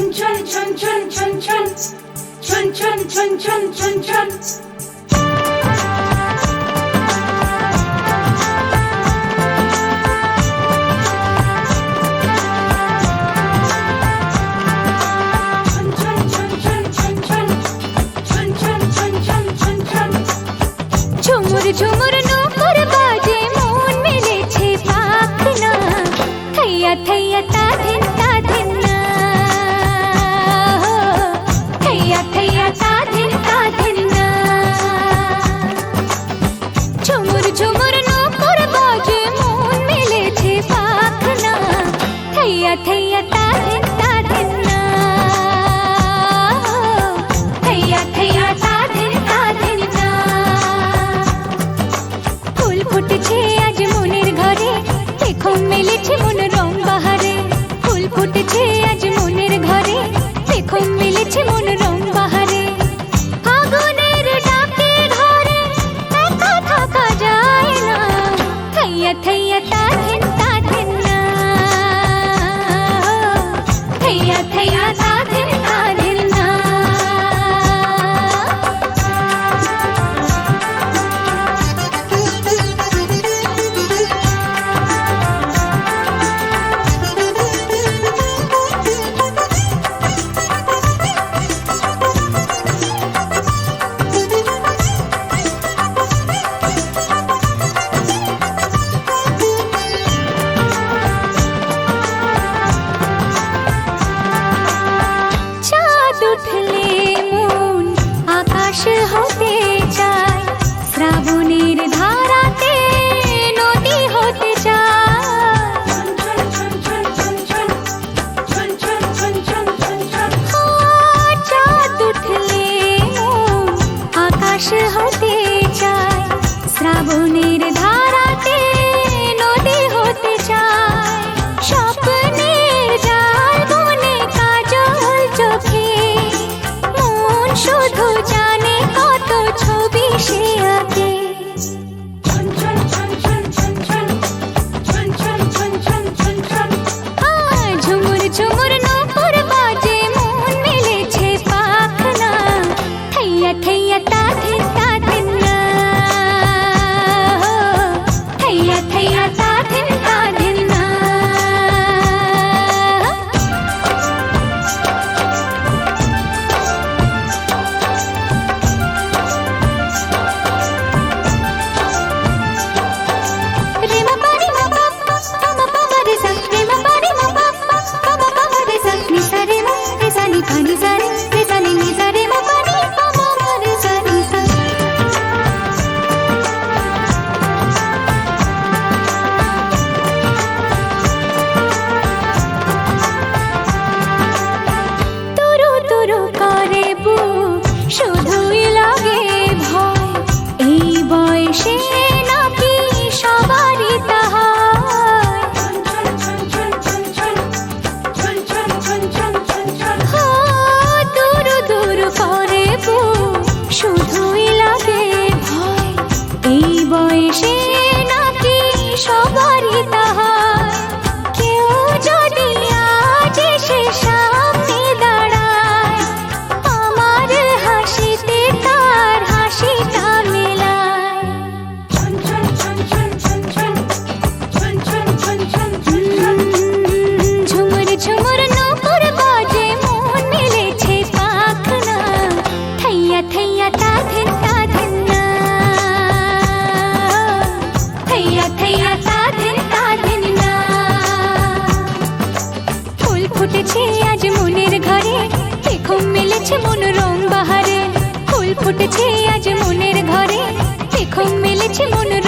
ছন ছন ছন ছন ছন ছন ছন ছন ছন ছন ছন ছন ঝুমুর ঝুমুর নূপুর বাজে মন মিলেছে পাখনা থৈয়া থৈয়া তাদের দেখো মিলেছে মন রং বাহারে। ফুল ফুটেছে আজ মনের ঘরে। দেখো মিলেছে মন রং পাশ হতে চায় শ্রাবণের ধারাতে নদী হতে চায়। আকাশ হতে চায় শ্রাবণের ফুটেছে রং বাহারে। ফুল ফুটেছে আজ মনের ঘরে। দেখুন মেলেছে মনোরম